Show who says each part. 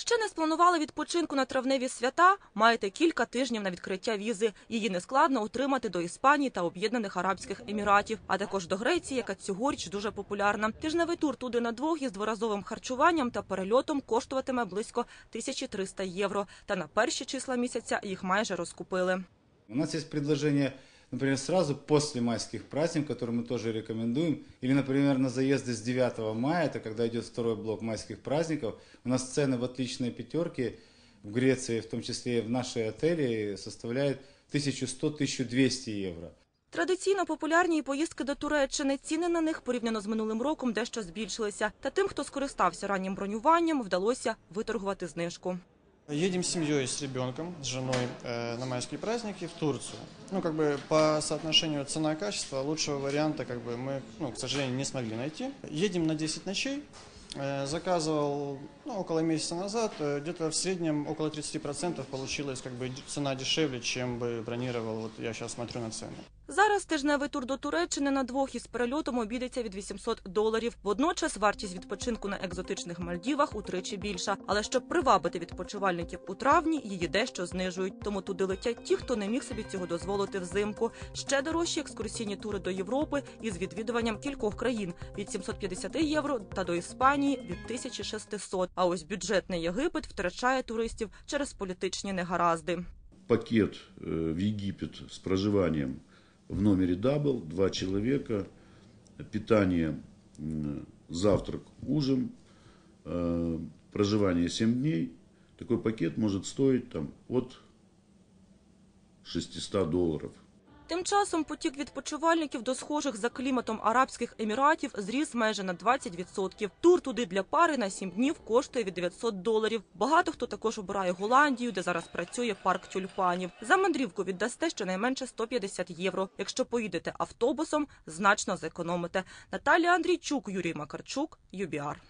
Speaker 1: Ще не спланували відпочинку на травневі свята. Маєте кілька тижнів на відкриття візи. Її нескладно отримати до Іспанії та Об'єднаних Арабських Еміратів, а також до Греції, яка цьогоріч дуже популярна. Тижневий тур туди на двох із дворазовим харчуванням та перельотом коштуватиме близько 1300 євро. Та на перші числа місяця їх майже розкупили.
Speaker 2: У нас есть предложение, например, сразу после майских праздников, которые мы тоже рекомендуем, или, например, на заезды с 9 мая, это когда идет второй блок майских праздников, у нас цены в отличные пятерки в Греции, в том числе и в нашей отеле, составляют 1100-1200 евро.
Speaker 1: Традиційно популярні і поїздки до Туреччини. Ціни на них порівняно з минулим роком дещо збільшилися. Та тим, хто скористався раннім бронюванням, вдалося виторгувати знижку.
Speaker 3: Едем с семьей, с ребенком, с женой э, на майские праздники в Турцию. Ну, как бы по соотношению цена-качество лучшего варианта, как бы мы, ну, к сожалению, не смогли найти. Едем на 10 ночей. Э, заказывал ну, около месяца назад, э, где-то в среднем около 30% получилась как бы цена дешевле, чем бы бронировал. Вот я сейчас смотрю на цены.
Speaker 1: Зараз тижневий тур до Туреччини на двох із перельотом обійдеться від 800 доларів. Водночас вартість відпочинку на екзотичних Мальдівах утричі більша. Але щоб привабити відпочивальників у травні, її дещо знижують. Тому туди летять ті, хто не міг собі цього дозволити взимку. Ще дорожчі екскурсійні тури до Європи із відвідуванням кількох країн від 750 євро та до Іспанії від 1600. А ось бюджетний Єгипет втрачає туристів через політичні негаразди.
Speaker 4: пакет э, в Египет с проживанием в номере дабл, два человека, питание, завтрак, ужин, э, проживание 7 дней. Такой пакет может стоить там, от 600 долларов.
Speaker 1: Тим часом потік відпочивальників до схожих за кліматом Арабських Еміратів зріс майже на 20%. Тур туди для пари на 7 днів коштує від 900 доларів. Багато хто також обирає Голландію, де зараз працює парк тюльпанів. За мандрівку віддасте щонайменше 150 євро. Якщо поїдете автобусом, значно зекономите. Наталія Андрійчук, Юрій Макарчук, ЮБІАР.